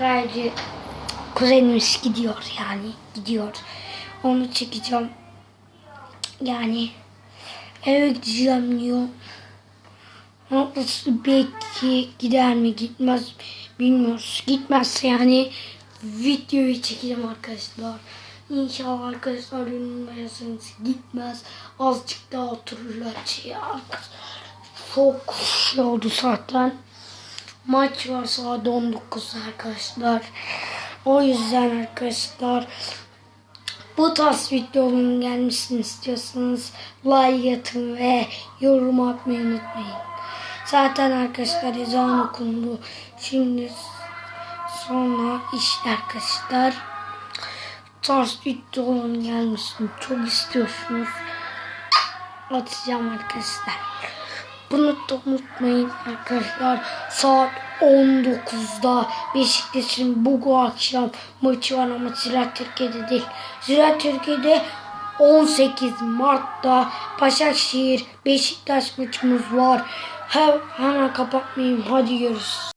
Raycı kuzenimiz gidiyor yani gidiyor. Onu çekeceğim. Yani eve gideceğim diyor. Nasıl belki gider mi gitmez bilmiyoruz. Gitmezse yani videoyu çekeceğim arkadaşlar. İnşallah arkadaşlar yorumlarsanız gitmez. Azıcık daha otururlar şey arkadaşlar. Şey oldu zaten. Maç var saat 19'da arkadaşlar. O yüzden arkadaşlar bu tarz videoların gelmesini istiyorsanız like atın ve yorum atmayı unutmayın. Zaten arkadaşlar ezan okundu. Şimdi sonra işte arkadaşlar tarz videoların gelmesini çok istiyorsunuz. Atacağım arkadaşlar. Bunu da unutmayın arkadaşlar. Saat 19'da Beşiktaş'ın bu akşam maçı var ama Ziraat Türkiye'de değil. Ziraat Türkiye'de 18 Mart'ta Başakşehir Beşiktaş maçımız var. He- hemen kapatmayayım. Hadi görüşürüz.